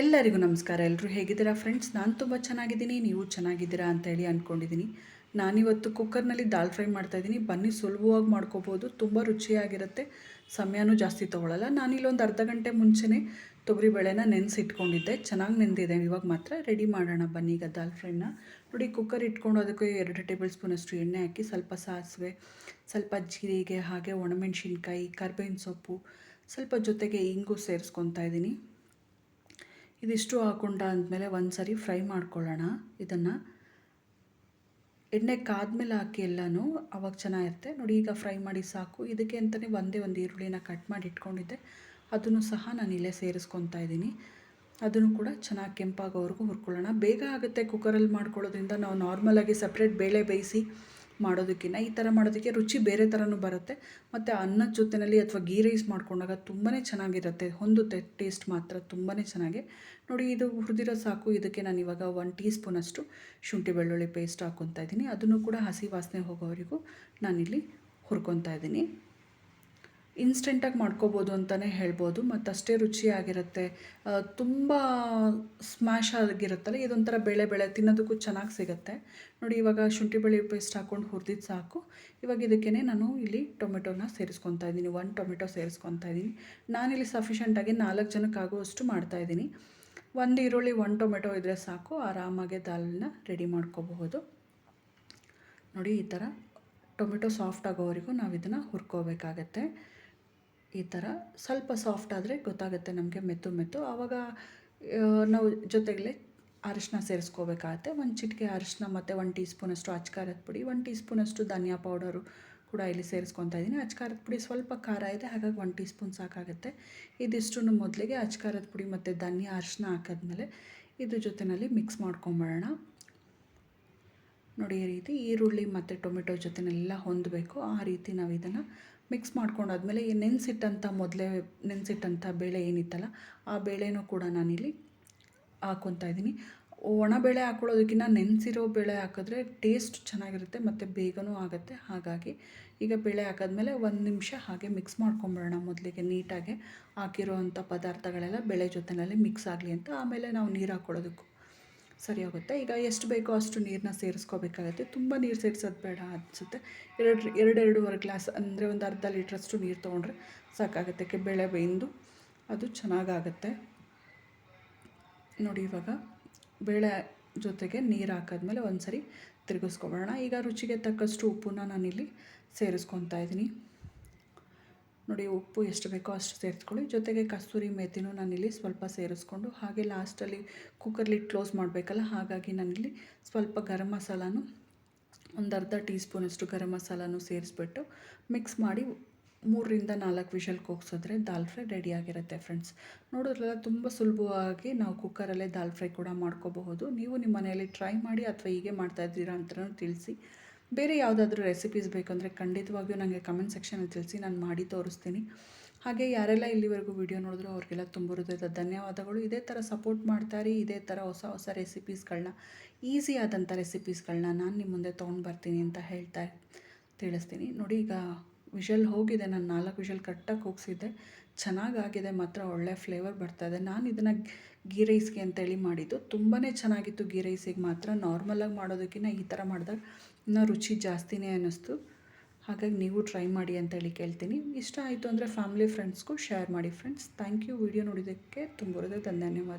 ಎಲ್ಲರಿಗೂ ನಮಸ್ಕಾರ. ಎಲ್ಲರೂ ಹೇಗಿದ್ದೀರಾ? ಫ್ರೆಂಡ್ಸ್ ನಾನು ತುಂಬ ಚೆನ್ನಾಗಿದ್ದೀನಿ. ನೀವು ಚೆನ್ನಾಗಿದ್ದೀರಾ ಅಂತ ಹೇಳಿ ಅಂದ್ಕೊಂಡಿದ್ದೀನಿ ನಾನಿವತ್ತು ಕುಕ್ಕರ್ನಲ್ಲಿ ದಾಲ್ ಫ್ರೈ ಮಾಡ್ತಾಯಿದ್ದೀನಿ ಬನ್ನಿ, ಸುಲಭವಾಗಿ ಮಾಡ್ಕೋಬೋದು. ತುಂಬ ರುಚಿಯಾಗಿರುತ್ತೆ. ಸಮಯನೂ ಜಾಸ್ತಿ ತೊಗೊಳ್ಳಲ್ಲ ನಾನಿಲ್ಲೊಂದು ಅರ್ಧ ಗಂಟೆ ಮುಂಚೆನೇ ತೊಗರಿಬೇಳೆನ ನೆನೆಸಿಟ್ಕೊಂಡಿದ್ದೆ. ಚೆನ್ನಾಗಿ ನೆಂದಿದೆ. ಇವಾಗ ಮಾತ್ರ ರೆಡಿ ಮಾಡೋಣ. ಬನ್ನಿ ಈಗ ದಾಲ್ ಫ್ರೈನ. ನೋಡಿ ಕುಕ್ಕರ್ ಇಟ್ಕೊಂಡು ಅದಕ್ಕೆ ಎರಡು ಟೇಬಲ್ ಸ್ಪೂನಷ್ಟು ಎಣ್ಣೆ ಹಾಕಿ ಸ್ವಲ್ಪ ಸಾಸಿವೆ, ಸ್ವಲ್ಪ ಜೀರಿಗೆ, ಹಾಗೆ ಒಣಮೆಣಸಿನ್ಕಾಯಿ, ಕರ್ಬೇವಿನ ಸೊಪ್ಪು, ಸ್ವಲ್ಪ ಜೊತೆಗೆ ಇಂಗು ಸೇರಿಸ್ಕೊತಾ ಇದ್ದೀನಿ. ಇದಿಷ್ಟು ಹಾಕೊಂಡ ಅಂದಮೇಲೆ ಒಂದು ಸರಿ ಫ್ರೈ ಮಾಡ್ಕೊಳ್ಳೋಣ ಇದನ್ನು. ಎಣ್ಣೆ ಕಾದ್ಮೇಲೆ ಹಾಕಿ ಎಲ್ಲನೂ ಅವಾಗ ಚೆನ್ನಾಗಿರುತ್ತೆ. ನೋಡಿ, ಈಗ ಫ್ರೈ ಮಾಡಿ ಸಾಕು. ಇದಕ್ಕೆ ಅಂತಲೇ ಒಂದೇ ಒಂದು ಈರುಳ್ಳಿನ ಕಟ್ ಮಾಡಿ ಇಟ್ಕೊಂಡಿದ್ದೆ. ಅದನ್ನು ಸಹ ನಾನು ಇಲ್ಲೇ ಸೇರಿಸ್ಕೊತಾ ಇದ್ದೀನಿ. ಅದನ್ನು ಕೂಡ ಚೆನ್ನಾಗಿ ಕೆಂಪಾಗೋವರೆಗೂ ಹುರ್ಕೊಳ್ಳೋಣ. ಬೇಗ ಆಗುತ್ತೆ ಕುಕ್ಕರಲ್ಲಿ ಮಾಡ್ಕೊಳ್ಳೋದ್ರಿಂದ. ನಾವು ನಾರ್ಮಲಾಗಿ ಸಪ್ರೇಟ್ ಬೇಳೆ ಬೇಯಿಸಿ ಮಾಡೋದಕ್ಕಿಂತ ಈ ಥರ ಮಾಡೋದಕ್ಕೆ ರುಚಿ ಬೇರೆ ಥರನೂ ಬರುತ್ತೆ. ಮತ್ತು ಅನ್ನದ ಜೊತೆಯಲ್ಲಿ ಅಥವಾ ಗೀ ರೈಸ್ ಮಾಡ್ಕೊಂಡಾಗ ತುಂಬಾ ಚೆನ್ನಾಗಿರುತ್ತೆ. ಹೊಂದುತ್ತೆ ಟೇಸ್ಟ್ ಮಾತ್ರ ತುಂಬಾ ಚೆನ್ನಾಗಿ. ನೋಡಿ, ಇದು ಹುರಿದಿರೋ ಸಾಕು. ಇದಕ್ಕೆ ನಾನು ಇವಾಗ ಒನ್ ಟೀ ಸ್ಪೂನಷ್ಟು ಶುಂಠಿ ಬೆಳ್ಳುಳ್ಳಿ ಪೇಸ್ಟ್ ಹಾಕ್ಕೊತಾ ಇದ್ದೀನಿ. ಅದನ್ನು ಕೂಡ ಹಸಿ ವಾಸನೆ ಹೋಗೋವರೆಗೂ ನಾನಿಲ್ಲಿ ಹುರ್ಕೊತಾ ಇದ್ದೀನಿ. ಇನ್ಸ್ಟೆಂಟಾಗಿ ಮಾಡ್ಕೋಬೋದು ಅಂತಲೇ ಹೇಳ್ಬೋದು ಮತ್ತು ಅಷ್ಟೇ ರುಚಿಯಾಗಿರುತ್ತೆ ತುಂಬ ಸ್ಮ್ಯಾಶ್ ಆಗಿರುತ್ತಲ್ಲ, ಇದೊಂಥರ ಬೇಳೆ ಬೇಳೆ ತಿನ್ನೋದಕ್ಕೂ ಚೆನ್ನಾಗಿ ಸಿಗುತ್ತೆ. ನೋಡಿ, ಇವಾಗ ಶುಂಠಿ ಬೆಳ್ಳುಳ್ಳಿ ಪೇಸ್ಟ್ ಹಾಕ್ಕೊಂಡು ಹುರಿದಿದ್ದು ಸಾಕು. ಇವಾಗ ಇದಕ್ಕೇ ನಾನು ಇಲ್ಲಿ ಟೊಮೆಟೊನ ಸೇರಿಸ್ಕೊತಾ ಇದ್ದೀನಿ ಒನ್ ಟೊಮೆಟೊ ಸೇರಿಸ್ಕೊತಾ ಇದ್ದೀನಿ. ನಾನಿಲ್ಲಿ ಸಫಿಷಿಯೆಂಟಾಗಿ ನಾಲ್ಕು ಜನಕ್ಕೆ ಆಗುವಷ್ಟು ಮಾಡ್ತಾಯಿದ್ದೀನಿ ಒಂದು ಈರುಳ್ಳಿ ಒನ್ ಟೊಮೆಟೊ ಇದ್ದರೆ ಸಾಕು. ಆರಾಮಾಗೆ ದಾಲನ್ನ ರೆಡಿ ಮಾಡ್ಕೋಬಹುದು. ನೋಡಿ, ಈ ಥರ ಟೊಮೆಟೊ ಸಾಫ್ಟ್ ಆಗೋವರೆಗೂ ನಾವು ಇದನ್ನು ಹುರ್ಕೋಬೇಕಾಗತ್ತೆ. ಈ ಥರ ಸ್ವಲ್ಪ ಸಾಫ್ಟ್ ಆದರೆ ಗೊತ್ತಾಗುತ್ತೆ ನಮಗೆ ಮೆತ್ತು ಮೆತ್ತು. ಆವಾಗ ನಾವು ಜೊತೆಗೇ ಅರಿಶಿನ ಸೇರಿಸ್ಕೋಬೇಕಾಗತ್ತೆ. ಒಂದು ಚಿಟಿಕೆ ಅರಿಶಿನ ಮತ್ತು ಒಂದು ಟೀ ಸ್ಪೂನಷ್ಟು ಅಚ್ಕಾರದ ಪುಡಿ, ಒಂದು ಟೀ ಸ್ಪೂನಷ್ಟು ಧನಿಯಾ ಪೌಡರು ಕೂಡ ಇಲ್ಲಿ ಸೇರಿಸ್ಕೊತಾ ಇದ್ದೀನಿ ಅಚ್ಕಾರದ ಪುಡಿ ಸ್ವಲ್ಪ ಖಾರ ಇದೆ, ಹಾಗಾಗಿ ಒಂದು ಟೀ ಸ್ಪೂನ್ ಸಾಕಾಗುತ್ತೆ. ಇದಿಷ್ಟು ಮೊದಲಿಗೆ ಅಚ್ಕಾರದ ಪುಡಿ ಮತ್ತು ಧನಿಯಾ ಅರಿಶಿನ ಹಾಕಿದ್ಮೇಲೆ ಇದ್ರ ಜೊತೆಯಲ್ಲಿ ಮಿಕ್ಸ್ ಮಾಡ್ಕೊಂಬಿಡೋಣ ನೋಡಿ ಈ ರೀತಿ ಈರುಳ್ಳಿ ಮತ್ತು ಟೊಮೆಟೊ ಜೊತೆನೆಲ್ಲ ಹೊಂದಬೇಕು. ಆ ರೀತಿ ನಾವು ಇದನ್ನು ಮಿಕ್ಸ್ ಮಾಡ್ಕೊಂಡಾದ್ಮೇಲೆ ಈ ನೆನೆಸಿಟ್ಟಂಥ ಮೊದಲೇ ನೆನೆಸಿಟ್ಟಂಥ ಬೇಳೆ ಏನಿತ್ತಲ್ಲ, ಆ ಬೇಳೆನೂ ಕೂಡ ನಾನಿಲ್ಲಿ ಹಾಕ್ಕೊತಾ ಇದ್ದೀನಿ. ಒಣಬೇಳೆ ಹಾಕ್ಕೊಳ್ಳೋದಕ್ಕಿಂತ ನೆನೆಸಿರೋ ಬೇಳೆ ಹಾಕಿದ್ರೆ ಟೇಸ್ಟ್ ಚೆನ್ನಾಗಿರುತ್ತೆ ಮತ್ತು ಬೇಗನೂ ಆಗುತ್ತೆ. ಹಾಗಾಗಿ ಈಗ ಬೇಳೆ ಹಾಕಿದ್ಮೇಲೆ ಒಂದು ನಿಮಿಷ ಹಾಗೆ ಮಿಕ್ಸ್ ಮಾಡ್ಕೊಂಬಿಡೋಣ ಮೊದಲಿಗೆ ನೀಟಾಗಿ. ಹಾಕಿರೋ ಅಂಥ ಪದಾರ್ಥಗಳೆಲ್ಲ ಬೇಳೆ ಜೊತೆಯಲ್ಲಿ ಮಿಕ್ಸ್ ಆಗಲಿ ಅಂತ. ಆಮೇಲೆ ನಾವು ನೀರು ಹಾಕ್ಕೊಳ್ಳೋದಕ್ಕೂ ಸರಿ ಹೋಗುತ್ತೆ ಈಗ ಎಷ್ಟು ಬೇಕೋ ಅಷ್ಟು ನೀರನ್ನ ಸೇರಿಸ್ಕೋಬೇಕಾಗತ್ತೆ. ತುಂಬ ನೀರು ಸೇರಿಸೋದು ಬೇಡ ಅನಿಸುತ್ತೆ. ಎರಡು, ಎರಡೆರಡೂವರೆ ಗ್ಲಾಸ್ ಅಂದರೆ ಒಂದು ಅರ್ಧ ಲೀಟ್ರಷ್ಟು ನೀರು ತೊಗೊಂಡ್ರೆ ಸಾಕಾಗುತ್ತೆ. ಬೇಳೆ ಬೇಯ್ದು ಅದು ಚೆನ್ನಾಗಾಗತ್ತೆ. ನೋಡಿ ಇವಾಗ ಬೇಳೆ ಜೊತೆಗೆ ನೀರು ಹಾಕಿದ್ಮೇಲೆ ಒಂದು ಸರಿ ತಿರುಗಿಸ್ಕೊಬೋಣ ಈಗ ರುಚಿಗೆ ತಕ್ಕಷ್ಟು ಉಪ್ಪನ್ನ ನಾನಿಲ್ಲಿ ಸೇರಿಸ್ಕೊತಾ ಇದ್ದೀನಿ. ನೋಡಿ, ಉಪ್ಪು ಎಷ್ಟು ಬೇಕೋ ಅಷ್ಟು ಸೇರಿಸ್ಕೊಳ್ಳಿ. ಜೊತೆಗೆ ಕಸ್ತೂರಿ ಮೆಥಿನೂ ನಾನಿಲ್ಲಿ ಸ್ವಲ್ಪ ಸೇರಿಸ್ಕೊಂಡು, ಹಾಗೆ ಲಾಸ್ಟಲ್ಲಿ ಕುಕ್ಕರ್ಲಿ ಕ್ಲೋಸ್ ಮಾಡಬೇಕಲ್ಲ, ಹಾಗಾಗಿ ನಾನಿಲ್ಲಿ ಸ್ವಲ್ಪ ಗರಂ ಮಸಾಲಾನು ಒಂದು ಅರ್ಧ ಟೀ ಸ್ಪೂನಷ್ಟು ಗರಂ ಮಸಾಲಾನು ಸೇರಿಸ್ಬಿಟ್ಟು ಮಿಕ್ಸ್ ಮಾಡಿ ಮೂರರಿಂದ ನಾಲ್ಕು ವಿಷಲ್ ಕೂಗ್ಸಿದ್ರೆ ದಾಲ್ ಫ್ರೈ ರೆಡಿಯಾಗಿರುತ್ತೆ ಫ್ರೆಂಡ್ಸ್. ನೋಡೋದ್ರಲ್ಲ, ತುಂಬ ಸುಲಭವಾಗಿ ನಾವು ಕುಕ್ಕರಲ್ಲೇ ದಾಲ್ ಫ್ರೈ ಕೂಡ ಮಾಡ್ಕೋಬಹುದು. ನೀವು ನಿಮ್ಮ ಮನೆಯಲ್ಲಿ ಟ್ರೈ ಮಾಡಿ ಅಥವಾ ಹೀಗೆ ಮಾಡ್ತಾಯಿದ್ದೀರಾ ಅಂತಲೂ ತಿಳಿಸಿ. ಬೇರೆ ಯಾವುದಾದ್ರೂ ರೆಸಿಪೀಸ್ ಬೇಕಂದರೆ ಖಂಡಿತವಾಗಿಯೂ ನನಗೆ ಕಮೆಂಟ್ ಸೆಕ್ಷನಲ್ಲಿ ತಿಳಿಸಿ, ನಾನು ಮಾಡಿ ತೋರಿಸ್ತೀನಿ. ಹಾಗೆ ಯಾರೆಲ್ಲ ಇಲ್ಲಿವರೆಗೂ ವಿಡಿಯೋ ನೋಡಿದ್ರು ಅವ್ರಿಗೆಲ್ಲ ತುಂಬ ಹೃದಯದ ಧನ್ಯವಾದಗಳು. ಇದೇ ಥರ ಸಪೋರ್ಟ್ ಮಾಡ್ತಾರೆ, ಇದೇ ಥರ ಹೊಸ ಹೊಸ ರೆಸಿಪೀಸ್ಗಳನ್ನ ಈಸಿ ಆದಂಥ ರೆಸಿಪೀಸ್ಗಳನ್ನ ನಾನು ನಿಮ್ಮ ಮುಂದೆ ತೊಗೊಂಡು ಬರ್ತೀನಿ ಅಂತ ಹೇಳ್ತಾ ತಿಳಿಸ್ತೀನಿ. ನೋಡಿ ಈಗ ವಿಷಲ್ ಹೋಗಿದೆ ನಾನು ನಾಲ್ಕು ವಿಷಲ್ ಕರೆಕ್ಟಾಗಿ ಹೋಗಿಸಿದ್ದೆ. ಚೆನ್ನಾಗಾಗಿದೆ, ಮಾತ್ರ ಒಳ್ಳೆ ಫ್ಲೇವರ್ ಬರ್ತಾ ಇದೆ ನಾನು ಇದನ್ನು ಗೀ ರೈಸ್ಗೆ ಅಂತೇಳಿ ಮಾಡಿದ್ದು. ತುಂಬಾ ಚೆನ್ನಾಗಿತ್ತು ಗೀ ರೈಸಿಗೆ ಮಾತ್ರ ನಾರ್ಮಲಾಗಿ ಮಾಡೋದಕ್ಕಿಂತ ಈ ಥರ ಮಾಡಿದಾಗ ಇನ್ನೂ ರುಚಿ ಜಾಸ್ತಿನೇ ಅನ್ನಿಸ್ತು. ಹಾಗಾಗಿ ನೀವು ಟ್ರೈ ಮಾಡಿ ಅಂತೇಳಿ ಕೇಳ್ತೀನಿ. ಇಷ್ಟ ಆಯಿತು ಅಂದರೆ ಫ್ಯಾಮಿಲಿ ಫ್ರೆಂಡ್ಸ್ಗೂ ಶೇರ್ ಮಾಡಿ ಫ್ರೆಂಡ್ಸ್ ಥ್ಯಾಂಕ್ ಯು ವಿಡಿಯೋ ನೋಡಿದ್ದಕ್ಕೆ ತುಂಬ ಧನ್ಯವಾದ.